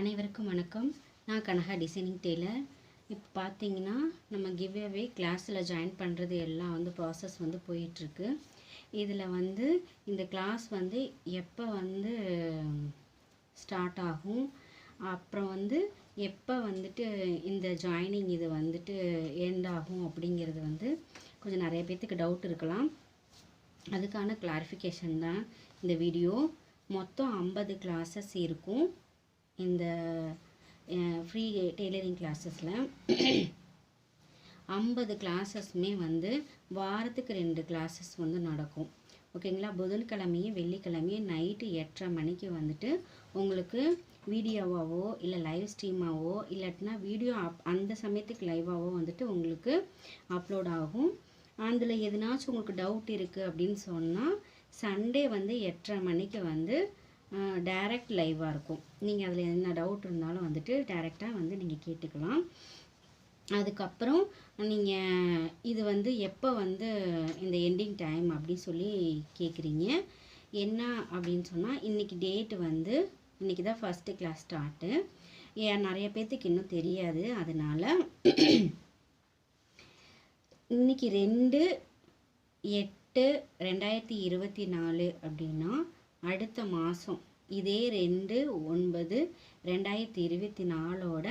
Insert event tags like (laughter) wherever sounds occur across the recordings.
அனைவருக்கும் வணக்கம். நான் கனகா டிசைனிங் டெய்லர் இப்போ பார்த்தீங்கன்னா நம்ம கிவ் அவே கிளாஸில் ஜாயின் பண்ணுறது எல்லாம் வந்து ப்ராசஸ் வந்து போயிட்டுருக்கு. இதில் வந்து இந்த கிளாஸ் வந்து எப்போ வந்து ஸ்டார்ட் ஆகும்? அப்புறம் வந்து எப்போ வந்துட்டு இந்த ஜாயினிங் இது வந்துட்டு எண்ட் ஆகும் அப்படிங்கிறது வந்து கொஞ்சம் நிறைய பேர்த்துக்கு டவுட் இருக்கலாம். அதுக்கான கிளாரிஃபிகேஷன் தான் இந்த வீடியோ மொத்தம் ஐம்பது கிளாஸஸ் இருக்கும். இந்த ஃப்ரீ டெய்லரிங் கிளாஸஸில் ஐம்பது கிளாஸஸ்மே வந்து வாரத்துக்கு ரெண்டு கிளாஸஸ் வந்து நடக்கும். ஓகேங்களா? புதன்கிழமையும் வெள்ளிக்கிழமையும் நைட்டு எட்டரை மணிக்கு வந்துட்டு உங்களுக்கு வீடியோவாவோ இல்லை லைவ் ஸ்ட்ரீமாவோ இல்லாட்டினா வீடியோ அப் அந்த சமயத்துக்கு லைவாவோ வந்துட்டு உங்களுக்கு அப்லோட் ஆகும். அதில் எதுனாச்சும் உங்களுக்கு டவுட் இருக்குது அப்படின்னு சொன்னால் சண்டே வந்து எட்டரை மணிக்கு வந்து டைரக்ட் லைவாக இருக்கும். நீங்கள் அதில் என்ன டவுட் இருந்தாலும் வந்துட்டு டைரெக்டாக வந்து நீங்கள் கேட்டுக்கலாம். அதுக்கப்புறம் நீங்கள் இது வந்து எப்போ வந்து இந்த எண்டிங் டைம் அப்படின்னு சொல்லி கேட்குறீங்க என்ன அப்படின்னு சொன்னால் இன்றைக்கி டேட்டு வந்து இன்றைக்கி தான் ஃபஸ்ட்டு கிளாஸ் ஸ்டார்ட்டு ஏன் நிறைய பேர்த்துக்கு இன்னும் தெரியாது. அதனால் இன்னைக்கு ரெண்டு எட்டு ரெண்டாயிரத்தி இருபத்தி நாலு அப்படின்னா அடுத்த மாதம் இதே ரெண்டு ஒன்பது ரெண்டாயிரத்தி இருபத்தி நாலோட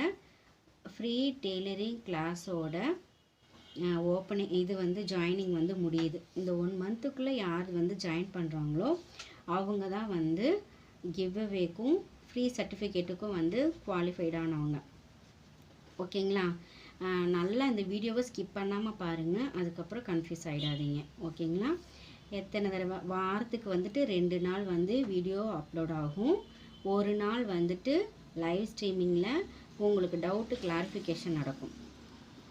ஃப்ரீ டெய்லரிங் கிளாஸோட ஓப்பனிங் இது வந்து ஜாயினிங் வந்து முடியுது. இந்த ஒன் மந்த்துக்குள்ளே யார் வந்து ஜாயின் பண்ணுறாங்களோ அவங்க தான் வந்து கிவ்அவேக்கும் ஃப்ரீ சர்டிஃபிகேட்டுக்கும் வந்து குவாலிஃபைடானவங்க ஓகேங்களா? நல்லா இந்த வீடியோவை ஸ்கிப் பண்ணாமல் பாருங்கள் அதுக்கப்புறம் கன்ஃபியூஸ் ஆகிடாதீங்க ஓகேங்களா? எத்தனை தடவை? வாரத்துக்கு வந்துட்டு ரெண்டு நாள் வந்து வீடியோ அப்லோட் ஆகும். ஒரு நாள் வந்துட்டு லைவ் ஸ்ட்ரீமிங்கில் உங்களுக்கு டவுட்டு கிளாரிஃபிகேஷன் நடக்கும்.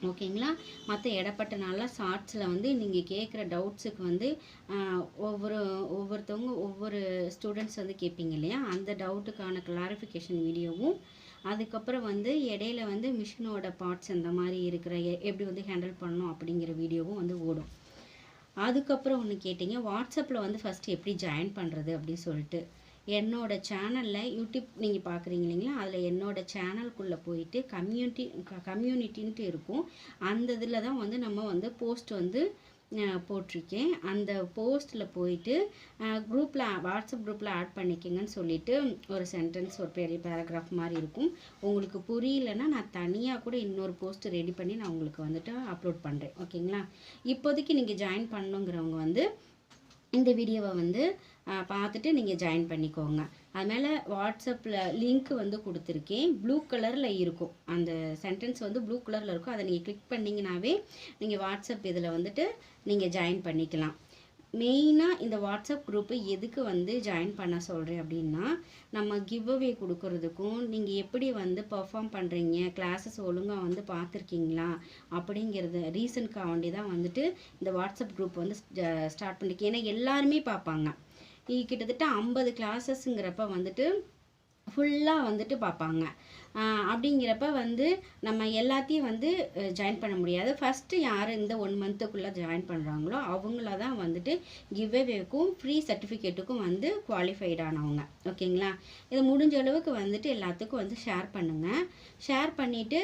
ஓகேங்களா? மற்ற இடப்பட்ட நாளில் ஷார்ட்ஸில் வந்து நீங்கள் கேட்குற டவுட்ஸுக்கு வந்து ஒவ்வொரு ஒவ்வொருத்தவங்க ஒவ்வொரு ஸ்டூடெண்ட்ஸ் வந்து கேட்பீங்க இல்லையா? அந்த டவுட்டுக்கான கிளாரிஃபிகேஷன் வீடியோவும் அதுக்கப்புறம் வந்து இடையில வந்து மிஷினோட பார்ட்ஸ் அந்த மாதிரி இருக்கிற எப்படி வந்து ஹேண்டில் பண்ணணும் அப்படிங்கிற வீடியோவும் வந்து ஓடும். அதுக்கப்புறம் ஒன்று கேட்டிங்க வாட்ஸ்அப்பில் வந்து ஃபஸ்ட்டு எப்படி ஜாயின் பண்ணுறது அப்படின்னு சொல்லிட்டு. என்னோட சேனலில் யூடியூப் நீங்கள் பார்க்குறீங்க இல்லைங்களா? அதில் என்னோடய சேனலுக்குள்ளே போயிட்டு கம்யூனிட்டி கம்யூனிட்டின்ட்டு இருக்கும். அந்த இதில் தான் வந்து நம்ம வந்து போஸ்ட் வந்து போட்டிருக்கேன். அந்த போஸ்ட்டில் போயிட்டு குரூப்பில் வாட்ஸ்அப் குரூப்பில் ஆட் பண்ணிக்கங்கன்னு சொல்லிவிட்டு ஒரு சென்டென்ஸ் ஒரு பெரிய பேராகிராஃப் மாதிரி இருக்கும். உங்களுக்கு புரியலன்னா நான் தனியாக கூட இன்னொரு போஸ்ட் ரெடி பண்ணி நான் உங்களுக்கு வந்துட்டு அப்லோட் பண்ணுறேன் ஓகேங்களா? இப்போதைக்கு நீங்கள் ஜாயின் பண்ணுங்கிறவங்க வந்து இந்த வீடியோவை வந்து பார்த்துட்டு நீங்கள் ஜாயின் பண்ணிக்கோங்க. அது மேலே வாட்ஸ்அப்பில் லிங்க் வந்து கொடுத்துருக்கேன். ப்ளூ கலரில் இருக்கும். அந்த சென்டென்ஸ் வந்து ப்ளூ கலரில் இருக்கும். அதை நீங்கள் கிளிக் பண்ணிங்கனாவே நீங்கள் வாட்ஸ்அப் இதில் வந்துட்டு நீங்கள் ஜாயின் பண்ணிக்கலாம். மெயினாக இந்த வாட்ஸ்அப் குரூப்பு எதுக்கு வந்து ஜாயின் பண்ண சொல்கிறேன் அப்படின்னா நம்ம கிவ் அவே கொடுக்கறதுக்கும் நீங்கள் எப்படி வந்து பர்ஃபார்ம் பண்ணுறீங்க கிளாஸஸ் ஒழுங்காக வந்து பார்த்துருக்கீங்களா அப்படிங்கிறது ரீசனுக்காக வேண்டி தான் வந்துட்டு இந்த வாட்ஸ்அப் குரூப் வந்து ஸ்டார்ட் பண்ணிருக்கேன். ஏன்னா எல்லாருமே பார்ப்பாங்க. கிட்டத்தட்ட ஐம்பது கிளாஸஸ்ங்கிறப்ப வந்துட்டு ஃபுல்லாக வந்துட்டு பார்ப்பாங்க. அப்படிங்கிறப்ப வந்து நம்ம எல்லாத்தையும் வந்து ஜாயின் பண்ண முடியாது. ஃபஸ்ட்டு யார் இந்த ஒன் மந்த்துக்குள்ளே ஜாயின் பண்ணுறாங்களோ அவங்கள தான் வந்துட்டு கிவ்வேவேக்கும் ஃப்ரீ சர்டிஃபிகேட்டுக்கும் வந்து குவாலிஃபைடானவங்க ஓகேங்களா? இது முடிஞ்ச அளவுக்கு வந்துட்டு எல்லாத்துக்கும் வந்து ஷேர் பண்ணுங்கள் ஷேர் பண்ணிவிட்டு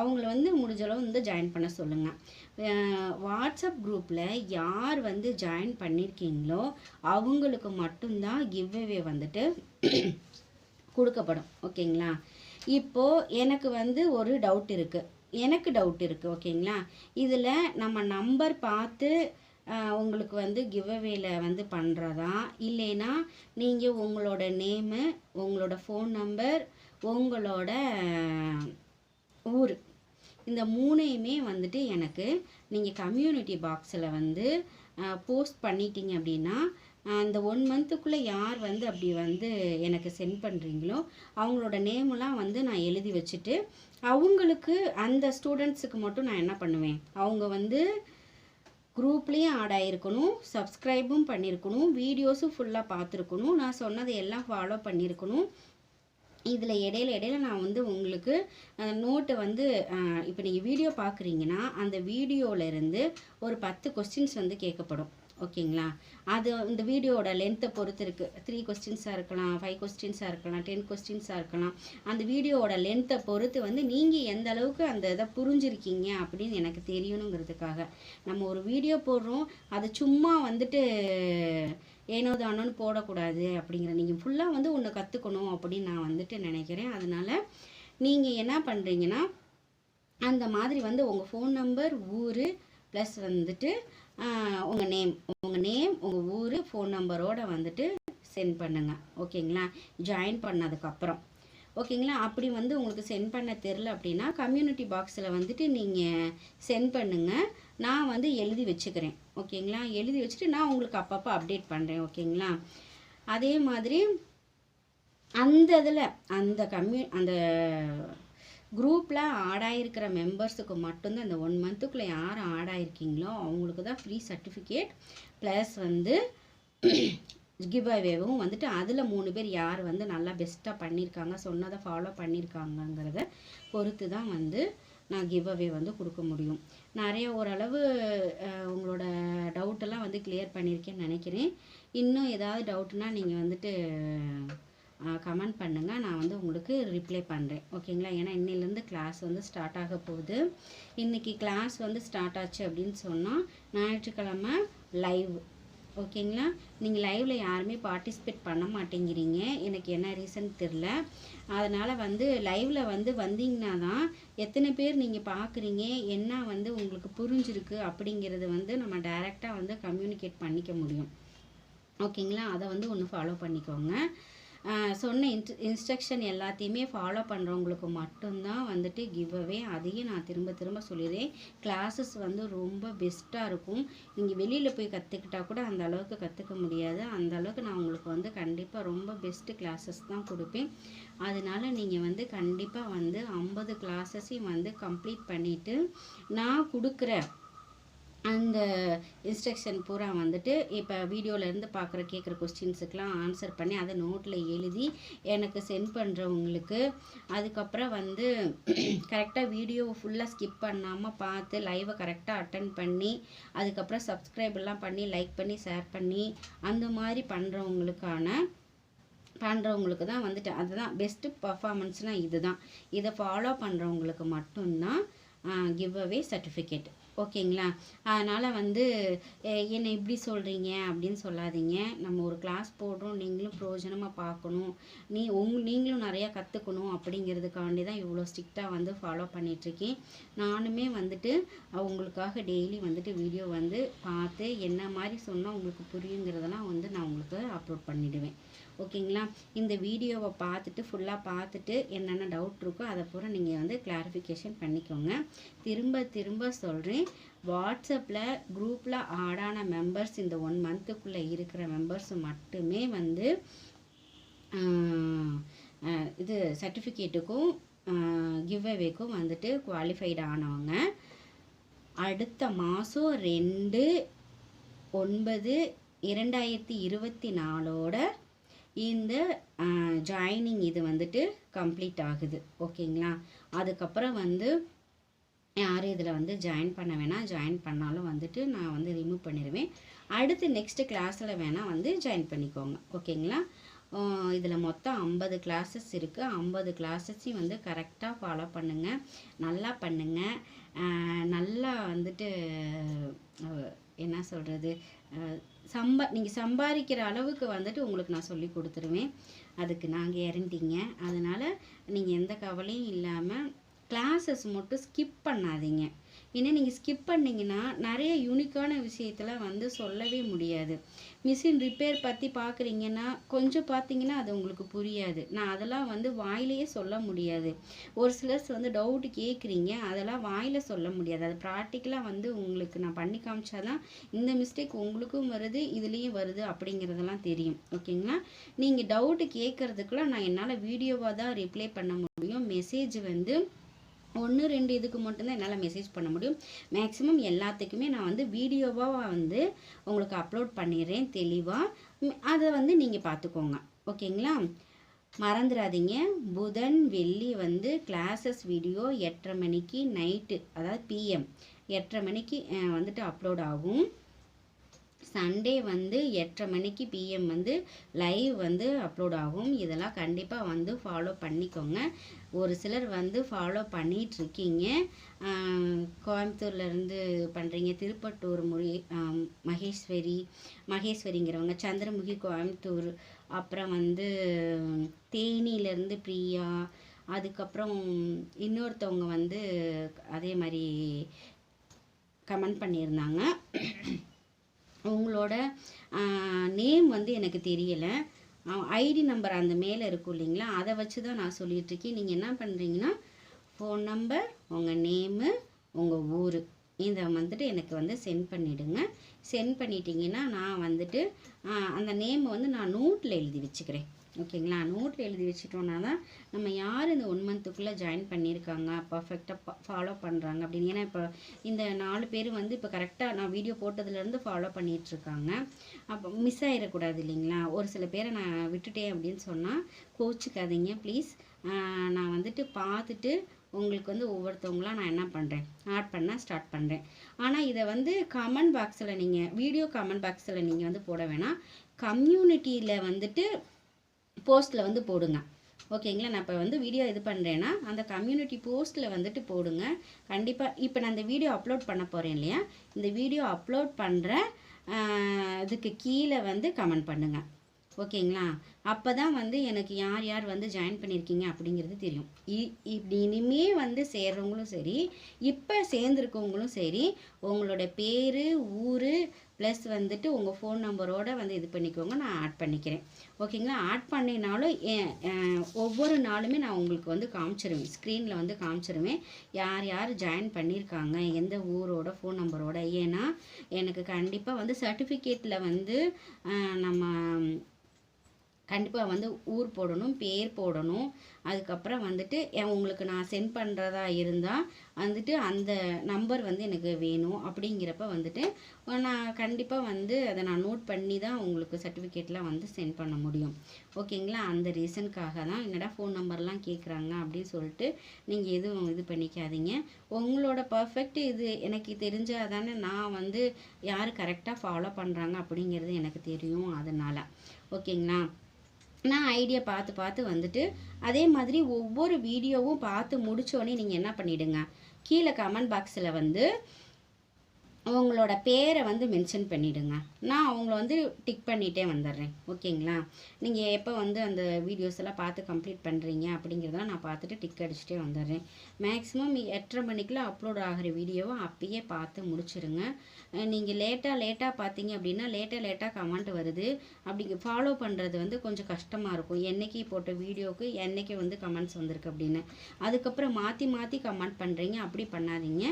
அவங்கள வந்து முடிஞ்ச அளவு வந்து ஜாயின் பண்ண சொல்லுங்கள் வாட்ஸ்அப் குரூப்பில் யார் வந்து ஜாயின் பண்ணியிருக்கீங்களோ அவங்களுக்கு மட்டும்தான் கிவ்வே வந்துட்டு கொடுக்கப்படும். ஓகேங்களா? இப்போது எனக்கு வந்து ஒரு டவுட் இருக்குது எனக்கு டவுட் இருக்குது ஓகேங்களா? இதில் நம்ம நம்பர் பார்த்து உங்களுக்கு வந்து கிவ்அவேல வந்து பண்ணுறதா இல்லைன்னா நீங்கள் உங்களோட நேமு உங்களோட ஃபோன் நம்பர் உங்களோட ஊர். இந்த மூணையுமே வந்துட்டு எனக்கு நீங்கள் கம்யூனிட்டி பாக்ஸில் வந்து போஸ்ட் பண்ணிட்டீங்க அப்படின்னா அந்த ஒன் மந்த்துக்குள்ளே யார் வந்து அப்படி வந்து எனக்கு சென்ட் பண்ணுறீங்களோ அவங்களோட நேமெலாம் வந்து நான் எழுதி வச்சுட்டு அவங்களுக்கு அந்த ஸ்டூடெண்ட்ஸுக்கு மட்டும் நான் என்ன பண்ணுவேன்? அவங்க வந்து குரூப்லேயும் ஆட் ஆகிருக்கணும் சப்ஸ்கிரைபும் பண்ணியிருக்கணும் வீடியோஸும் ஃபுல்லாக பார்த்துருக்கணும் நான் சொன்னதை எல்லாம் ஃபாலோ பண்ணியிருக்கணும் இதில் இடையில இடையில நான் வந்து உங்களுக்கு நோட்டை வந்து இப்போ நீங்கள் வீடியோ பார்க்குறீங்கன்னா அந்த வீடியோவிலேருந்து ஒரு பத்து கொஸ்டின்ஸ் வந்து கேட்கப்படும். ஓகேங்களா? அது இந்த வீடியோட லென்த்தை பொறுத்து இருக்குது த்ரீ கொஸ்டின்ஸாக இருக்கலாம் ஃபைவ் கொஸ்டின்ஸாக இருக்கலாம் டென் கொஸ்டின்ஸாக இருக்கலாம். அந்த வீடியோவோட லென்த்தை பொறுத்து வந்து நீங்கள் எந்த அளவுக்கு அந்த இதை புரிஞ்சிருக்கீங்க அப்படின்னு எனக்கு தெரியணுங்கிறதுக்காக. நம்ம ஒரு வீடியோ போடுறோம் அதை சும்மா வந்துட்டு ஏனோ தானோன்னு போடக்கூடாது அப்படிங்கிற நீங்கள் ஃபுல்லாக வந்து ஒன்று கற்றுக்கணும் அப்படின்னு நான் வந்துட்டு நினைக்கிறேன். அதனால் நீங்கள் என்ன பண்ணுறீங்கன்னா அந்த மாதிரி வந்து உங்கள் ஃபோன் நம்பர் ஊர் ப்ளஸ் வந்துட்டு உங்கள் நேம் உங்கள் நேம் உங்கள் ஊர் ஃபோன் நம்பரோடு வந்துட்டு சென்ட் பண்ணுங்கள் ஓகேங்களா? ஜாயின் பண்ணதுக்கப்புறம் ஓகேங்களா? அப்படி வந்து உங்களுக்கு சென்ட் பண்ண தெரில அப்படின்னா கம்யூனிட்டி பாக்ஸில் வந்துட்டு நீங்கள் சென்ட் பண்ணுங்கள் நான் வந்து எழுதி வச்சுக்கிறேன் ஓகேங்களா? எழுதி வச்சுட்டு நான் உங்களுக்கு அப்பப்போ அப்டேட் பண்ணுறேன் ஓகேங்களா? அதே மாதிரி அந்த இதில் அந்த கம்யூ அந்த குரூப்பில் ஆடாயிருக்கிற மெம்பர்ஸுக்கு மட்டும்தான் இந்த ஒன் மந்த்துக்குள்ளே யார் ஆடாயிருக்கீங்களோ அவங்களுக்கு தான் ஃப்ரீ சர்டிஃபிகேட் ப்ளஸ் வந்து (clears throat) கிவ் அவேவும் வந்துட்டு அதில் மூணு பேர் யார் வந்து நல்லா பெஸ்ட்டாக பண்ணியிருக்காங்க சொன்னதை ஃபாலோ பண்ணியிருக்காங்கங்கிறத பொறுத்து தான் வந்து நான் கிவ் அவே வந்து கொடுக்க முடியும். நிறைய ஓரளவு உங்களோட டவுட்டெல்லாம் வந்து கிளியர் பண்ணியிருக்கேன்னு நினைக்கிறேன். இன்னும் ஏதாவது டவுட்னா நீங்கள் வந்துட்டு கமெண்ட் பண்ணுங்கள் நான் வந்து உங்களுக்கு ரிப்ளை பண்ணுறேன் ஓகேங்களா? ஏன்னா இன்னிலேருந்து கிளாஸ் வந்து ஸ்டார்ட் ஆக போகுது. இன்றைக்கி கிளாஸ் வந்து ஸ்டார்ட் ஆச்சு அப்படின்னு சொன்னால் ஞாயிற்றுக்கிழமை லைவ் ஓகேங்களா? நீங்கள் லைவில் யாருமே பார்ட்டிசிபேட் பண்ண மாட்டேங்கிறீங்க. எனக்கு என்ன ரீசன் தெரில அதனால் வந்து லைவில் வந்து வந்தீங்கன்னா தான் எத்தனை பேர் நீங்கள் பார்க்குறீங்க என்ன வந்து உங்களுக்கு புரிஞ்சிருக்கு அப்படிங்கிறது வந்து நம்ம டைரெக்டாக வந்து கம்யூனிகேட் பண்ணிக்க முடியும். ஓகேங்களா? அதை வந்து ஒன்று ஃபாலோ பண்ணிக்கோங்க. சொன்ன இன்ட் இன்ஸ்ட்ரக்ஷன் எல்லாத்தையுமே ஃபாலோ பண்ணுறவங்களுக்கு மட்டும்தான் வந்துட்டு கிவ் அவே அதையும் நான் திரும்ப திரும்ப சொல்லிடுறேன். கிளாஸஸ் வந்து ரொம்ப பெஸ்ட்டாக இருக்கும். நீங்கள் வெளியில் போய் கற்றுக்கிட்டா கூட அந்த அளவுக்கு கற்றுக்க முடியாது. அந்த அளவுக்கு நான் உங்களுக்கு வந்து கண்டிப்பாக ரொம்ப பெஸ்ட்டு கிளாஸஸ் தான் கொடுப்பேன். அதனால நீங்கள் வந்து கண்டிப்பாக வந்து ஐம்பது கிளாஸஸையும் வந்து கம்ப்ளீட் பண்ணிவிட்டு நான் கொடுக்குற அந்த இன்ஸ்ட்ரக்ஷன் பூரா வந்துட்டு இப்போ வீடியோவிலேருந்து பார்க்குற கேட்குற கொஸ்டின்ஸுக்கெலாம் ஆன்சர் பண்ணி அதை நோட்டில் எழுதி எனக்கு சென்ட் பண்ணுறவங்களுக்கு அதுக்கப்புறம் வந்து கரெக்டாக வீடியோ ஃபுல்லாக ஸ்கிப் பண்ணாமல் பார்த்து லைவை கரெக்டாக அட்டன் பண்ணி அதுக்கப்புறம் சப்ஸ்கிரைப்லாம் பண்ணி லைக் பண்ணி ஷேர் பண்ணி அந்த மாதிரி பண்ணுறவங்களுக்கான பண்ணுறவங்களுக்கு தான் வந்துட்டு அதுதான் பெஸ்ட்டு பர்ஃபார்மன்ஸ்னால் இது தான் இதை ஃபாலோ பண்ணுறவங்களுக்கு மட்டும்தான் கிவ் அவே சர்டிஃபிகேட் ஓகேங்களா? அதனால் வந்து என்னை இப்படி சொல்கிறீங்க அப்படின்னு சொல்லாதீங்க. நம்ம ஒரு கிளாஸ் போடுறோம் நீங்களும் பிரயோஜனமாக பார்க்கணும். நீ உங் நீங்களும் நிறையா கற்றுக்கணும் அப்படிங்கிறதுக்காண்டி தான் இவ்வளோ ஸ்ட்ரிக்டாக வந்து ஃபாலோ பண்ணிகிட்ருக்கேன் நானுமே வந்துட்டு அவங்களுக்காக டெய்லி வந்துட்டு வீடியோ வந்து பார்த்து என்ன மாதிரி சொன்னால் உங்களுக்கு புரியுங்கிறதெல்லாம் வந்து நான் உங்களுக்கு அப்லோட் பண்ணிவிடுவேன் ஓகேங்களா? இந்த வீடியோவை பார்த்துட்டு ஃபுல்லாக பார்த்துட்டு என்னென்ன டவுட் இருக்கோ அதை பூரா நீங்கள் வந்து கிளாரிஃபிகேஷன் பண்ணிக்கோங்க. திரும்ப திரும்ப சொல்கிறேன் வாட்ஸ்அப்பில் குரூப்பில் ஆடான மெம்பர்ஸ் இந்த ஒன் மந்த்துக்குள்ளே இருக்கிற மெம்பர்ஸ் மட்டுமே வந்து இது சர்டிஃபிகேட்டுக்கும் கிவ்அவேக்கும் வந்துட்டு குவாலிஃபைடு ஆனவங்க. அடுத்த மாதம் ரெண்டு ஒன்பது இரண்டாயிரத்தி இருபத்தி நாலோட இந்த ஜாயினிங் இது வந்துட்டு கம்ப்ளீட் ஆகுது. ஓகேங்களா? அதுக்கப்புறம் வந்து யாரும் இதில் வந்து ஜாயின் பண்ண வேணாம். ஜாயின் பண்ணாலும் வந்துட்டு நான் வந்து ரிமூவ் பண்ணிடுவேன் அடுத்து நெக்ஸ்ட்டு கிளாஸில் வேணால் வந்து ஜாயின் பண்ணிக்கோங்க. ஓகேங்களா? இதில் மொத்தம் ஐம்பது கிளாஸஸ் இருக்குது ஐம்பது கிளாஸஸையும் வந்து கரெக்டாக ஃபாலோ பண்ணுங்கள் நல்லா பண்ணுங்கள் நல்லா வந்துட்டு என்ன சொல்கிறது சம்பா நீங்கள் சம்பாதிக்கிற அளவுக்கு வந்துட்டு உங்களுக்கு நான் சொல்லி கொடுத்துருவேன். அதுக்கு நாங்கள் கேரண்டிங்க அதனால் நீங்கள் எந்த கவலையும் இல்லாமல் கிளாஸஸ் மட்டும் ஸ்கிப் பண்ணாதீங்க. ஏன்னா நீங்கள் ஸ்கிப் பண்ணிங்கன்னா நிறைய யூனிக்கான விஷயத்தில் வந்து சொல்லவே முடியாது. மிஷின் ரிப்பேர் பற்றி பார்க்குறீங்கன்னா கொஞ்சம் பார்த்தீங்கன்னா அது உங்களுக்கு புரியாது. நான் அதெல்லாம் வந்து வாயிலேயே சொல்ல முடியாது. ஒரு சிலர்ஸ் வந்து டவுட்டு கேட்குறீங்க அதெல்லாம் வாயில் சொல்ல முடியாது. அது ப்ராக்டிக்கலாக வந்து உங்களுக்கு நான் பண்ணி காமிச்சாதான் இந்த மிஸ்டேக் உங்களுக்கும் வருது இதுலேயும் வருது அப்படிங்கிறதெல்லாம் தெரியும். ஓகேங்களா நீங்கள் டவுட்டு கேட்குறதுக்குலாம் நான் என்னால் வீடியோவாக தான் ரிப்ளை பண்ண முடியும். மெசேஜ் வந்து ஒன்று ரெண்டு இதுக்கு மட்டும்தான் என்னால் மெசேஜ் பண்ண முடியும். மேக்ஸிமம் எல்லாத்துக்குமே நான் வந்து வீடியோவாக வந்து உங்களுக்கு அப்லோட் பண்ணிடுறேன் தெளிவாக அதை வந்து நீங்கள் பார்த்துக்கோங்க ஓகேங்களா மறந்துடாதீங்க. புதன் வெள்ளி வந்து கிளாஸஸ் வீடியோ எட்டரை மணிக்கு நைட்டு அதாவது பிஎம் எட்டரை மணிக்கு வந்துட்டு அப்லோட் ஆகும். சண்டே வந்து எட்டரை மணிக்கு பிஎம் வந்து லைவ் வந்து அப்லோட் ஆகும். இதெல்லாம் கண்டிப்பாக வந்து ஃபாலோ பண்ணிக்கோங்க. ஒரு சிலர் வந்து ஃபாலோ பண்ணிகிட்ருக்கீங்க இருக்கீங்க பண்ணுறீங்க திருப்பட்டூர் முறை மகேஸ்வரி மகேஸ்வரிங்கிறவங்க சந்திரமுகி கோயம்புத்தூர் அப்புறம் வந்து தேனியிலேருந்து பிரியா அதுக்கப்புறம் இன்னொருத்தவங்க வந்து அதே மாதிரி கமெண்ட் பண்ணியிருந்தாங்க. உங்களோட நேம் வந்து எனக்கு தெரியலை. ஐடி நம்பர் அந்த மேலே இருக்கும் இல்லைங்களா? அதை வச்சு தான் நான் சொல்லிகிட்ருக்கேன் நீங்கள் என்ன பண்ணுறீங்கன்னா ஃபோன் நம்பர் உங்கள் நேமு உங்கள் ஊர் இதை வந்துட்டு எனக்கு வந்து சென்ட் பண்ணிவிடுங்க சென்ட் பண்ணிட்டீங்கன்னா நான் வந்துட்டு அந்த நேமை வந்து நான் நோட்டில் எழுதி வச்சுக்கிறேன். ஓகேங்களா? நோட்டில் எழுதி வச்சுட்டோன்னா தான் நம்ம யார் இந்த ஒன் மந்த்துக்குள்ளே ஜாயின் பண்ணியிருக்காங்க? பர்ஃபெக்டாக ஃபாலோ பண்ணுறாங்க அப்படின்னு. ஏன்னா இப்போ இந்த நாலு பேர் வந்து இப்போ கரெக்டாக நான் வீடியோ போட்டதுலேருந்து ஃபாலோ பண்ணிகிட்ருக்காங்க அப்போ மிஸ் ஆகிடக்கூடாது இல்லைங்களா? ஒரு சில பேரை நான் விட்டுட்டேன் அப்படின்னு சொன்னால் கோச்சிக்காதீங்க ப்ளீஸ் நான் வந்துட்டு பார்த்துட்டு உங்களுக்கு வந்து ஒவ்வொருத்தவங்களாம் நான் என்ன பண்ணுறேன் ஆட் பண்ண ஸ்டார்ட் பண்ணுறேன் ஆனால் இதை வந்து கமெண்ட் பாக்ஸில் நீங்கள் வீடியோ கமெண்ட் பாக்ஸில் நீங்கள் வந்து போட வேணாம். கம்யூனிட்டியில் வந்துட்டு போஸ்ட்டில் வந்து போடுங்க. ஓகேங்களா? நான் இப்போ வந்து வீடியோ இது பண்ணுறேன்னா அந்த கம்யூனிட்டி போஸ்ட்டில் வந்துட்டு போடுங்க. கண்டிப்பாக இப்போ நான் இந்த வீடியோ அப்லோட் பண்ண போகிறேன் இல்லையா? இந்த வீடியோ அப்லோட் பண்ணுற இதுக்கு கீழே வந்து கமெண்ட் பண்ணுங்க. ஓகேங்களா? அப்போ தான் வந்து எனக்கு யார் யார் வந்து ஜாயின் பண்ணியிருக்கீங்க அப்படிங்கிறது தெரியும். இ- இப்படி இனிமே வந்து சேர்றவங்களும் சரி இப்போ சேர்ந்துருக்கவங்களும் சரி உங்களோட பேர் ஊர் ப்ளஸ் வந்துட்டு உங்கள் ஃபோன் நம்பரோடு வந்து இது பண்ணிக்கோங்க நான் ஆட் பண்ணிக்கிறேன். ஓகேங்களா ஆட் பண்ணினாலும் ஒவ்வொரு நாளுமே நான் உங்களுக்கு வந்து காமிச்சிருவேன். ஸ்க்ரீனில் வந்து காமிச்சிருவேன். யார் யார் ஜாயின் பண்ணியிருக்காங்க எந்த ஊரோட ஃபோன் நம்பரோட ஏன்னா எனக்கு கண்டிப்பாக வந்து சர்டிஃபிகேட்டில் வந்து நம்ம கண்டிப்பாக வந்து ஊர் போடணும் பேர் போடணும். அதுக்கப்புறம் வந்துட்டு என் உங்களுக்கு நான் சென்ட் பண்ணுறதா இருந்தால் வந்துட்டு அந்த நம்பர் வந்து எனக்கு வேணும். அப்படிங்கிறப்ப வந்துட்டு நான் கண்டிப்பாக வந்து அதை நான் நோட் பண்ணி தான் உங்களுக்கு சர்டிஃபிகேட்லாம் வந்து சென்ட் பண்ண முடியும். ஓகேங்களா அந்த ரீசனுக்காக தான் என்னடா ஃபோன் நம்பர்லாம் கேட்குறாங்க அப்படின்னு சொல்லிட்டு நீங்கள் எதுவும் இது பண்ணிக்காதீங்க. உங்களோட பர்ஃபெக்ட் இது எனக்கு தெரிஞ்சால் தானே நான் வந்து யார் கரெக்டாக ஃபாலோ பண்ணுறாங்க அப்படிங்கிறது எனக்கு தெரியும் அதனால். ஓகேங்களா நான் ஐடியா பார்த்து பார்த்து வந்துட்டு அதே மாதிரி ஒவ்வொரு வீடியோவும் பார்த்து முடித்தோடனே நீங்கள் என்ன பண்ணிவிடுங்க கீழே கமெண்ட் பாக்ஸில் வந்து உங்களோட பேரை வந்து மென்ஷன் பண்ணிவிடுங்க நான் அவங்கள வந்து டிக் பண்ணிகிட்டே வந்துடுறேன். ஓகேங்களா? நீங்கள் எப்போ வந்து அந்த வீடியோஸ் எல்லாம் பார்த்து கம்ப்ளீட் பண்ணுறீங்க அப்படிங்கிறதெல்லாம் நான் பார்த்துட்டு டிக் அடிச்சுட்டே வந்துடுறேன். மேக்ஸிமம் எட்டரை மணிக்குள்ளே அப்லோட் ஆகிற வீடியோவை அப்பயே பார்த்து முடிச்சிருங்க. நீங்கள் லேட்டாக லேட்டாக பார்த்தீங்க அப்படின்னா லேட்டாக லேட்டாக கமெண்ட் வருது. அப்படி ஃபாலோ பண்ணுறது வந்து கொஞ்சம் கஷ்டமாக இருக்கும். என்னைக்கு போட்ட வீடியோவுக்கு என்றைக்கு வந்து கமெண்ட்ஸ் வந்திருக்கு அப்படின்னு. அதுக்கப்புறம் மாற்றி மாற்றி கமெண்ட் பண்ணுறீங்க அப்படி பண்ணாதீங்க.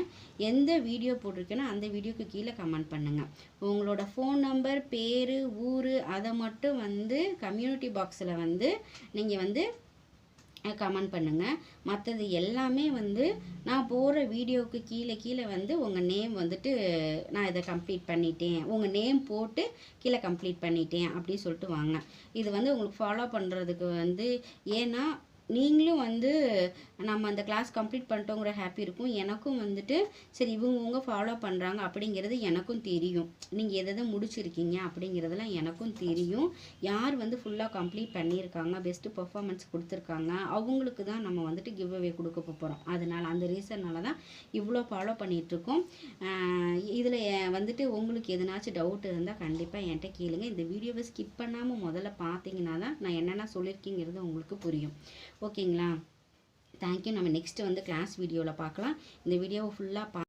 எந்த வீடியோ போட்டிருக்கேன்னா அந்த வீடியோக்கு கீழே கமெண்ட் பண்ணுங்கள் உங்களோட ஃபோன் நம்பர் பேர் ஊர் அதை மட்டும் வந்து கம்யூனிட்டி பாக்ஸில் வந்து நீங்கள் வந்து கமெண்ட் பண்ணுங்கள் மற்றது எல்லாமே வந்து நான் போகிற வீடியோவுக்கு கீழே கீழே வந்து உங்கள் நேம் வந்துட்டு நான் இதை கம்ப்ளீட் பண்ணிட்டேன். உங்கள் நேம் போட்டு கீழே கம்ப்ளீட் பண்ணிட்டேன் அப்படின்னு சொல்லிட்டு வாங்க. இது வந்து உங்களுக்கு ஃபாலோ பண்ணுறதுக்கு வந்து ஏன்னா நீங்களும் வந்து நம்ம அந்த கிளாஸ் கம்ப்ளீட் பண்ணிட்டோங்கிற ஹாப்பி இருக்கும். எனக்கும் வந்துட்டு சரி இவங்கவுங்க ஃபாலோ பண்ணுறாங்க அப்படிங்கிறது எனக்கும் தெரியும். நீங்கள் எதை எதை முடிச்சிருக்கீங்க அப்படிங்கிறதெல்லாம் எனக்கும் தெரியும். யார் வந்து ஃபுல்லாக கம்ப்ளீட் பண்ணியிருக்காங்க பெஸ்ட்டு பர்ஃபார்மன்ஸ் கொடுத்துருக்காங்க அவங்களுக்கு தான் நம்ம வந்துட்டு கிவ் அவே கொடுக்க போகிறோம் அதனால் அந்த ரீசன்னால தான் இவ்வளோ ஃபாலோ பண்ணிகிட்ருக்கோம் இதில் வந்துட்டு உங்களுக்கு எதனாச்சும் டவுட் இருந்தால் கண்டிப்பாக என்கிட்ட கேளுங்க. இந்த வீடியோவை ஸ்கிப் பண்ணாமல் முதல்ல பார்த்தீங்கன்னா தான் நான் என்னென்ன சொல்லியிருக்கீங்கிறது உங்களுக்கு புரியும். ஓகேங்களா? தேங்க்யூ நம்ம நெக்ஸ்ட் வந்து கிளாஸ் வீடியோவில் பார்க்கலாம். இந்த வீடியோவை ஃபுல்லாக பா